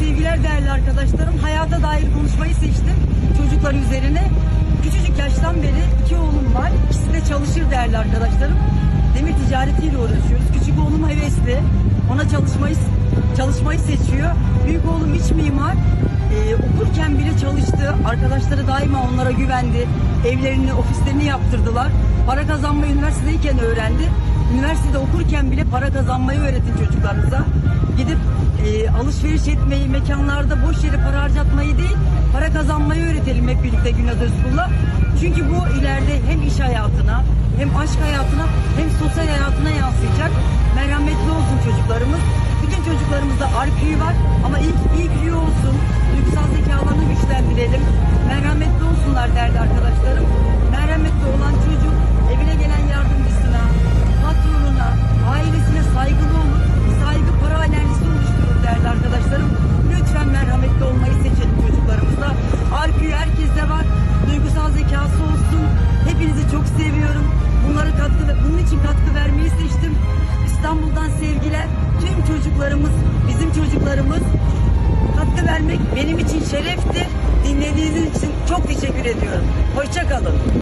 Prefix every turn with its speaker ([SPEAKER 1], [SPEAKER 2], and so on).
[SPEAKER 1] sevgiler değerli arkadaşlarım. Hayata dair konuşmayı seçtim çocuklar üzerine. Küçücük yaştan beri iki oğlum var. İkisi de çalışır değerli arkadaşlarım. Demir ticaretiyle uğraşıyoruz. Küçük oğlum hevesli. Ona çalışmayı çalışmayı seçiyor. Büyük oğlum iç mimar. Ee, okurken bile çalıştı. Arkadaşları daima onlara güvendi. Evlerini, ofislerini yaptırdılar. Para kazanmayı üniversitedeyken öğrendi. Üniversitede okurken bile para kazanmayı öğretin çocuklarınıza. Alışveriş etmeyi, mekanlarda boş yere para harcatmayı değil, para kazanmayı öğretelim hep birlikte Günaz Özkul'la. Çünkü bu ileride hem iş hayatına, hem aşk hayatına, hem sosyal hayatına yansıyacak. Merhametli olsun çocuklarımız. Bütün çocuklarımızda RQ var ama ilk IQ olsun. Duygusal zekalarını güçlendirelim. Merhametli olsunlar derdi arkadaşlarım. Merhametli olan çocuk çok seviyorum. Bunları katkı bunun için katkı vermeyi seçtim. İstanbul'dan sevgiler. Tüm çocuklarımız, bizim çocuklarımız katkı vermek benim için şereftir. Dinlediğiniz için çok teşekkür ediyorum. Hoşça kalın.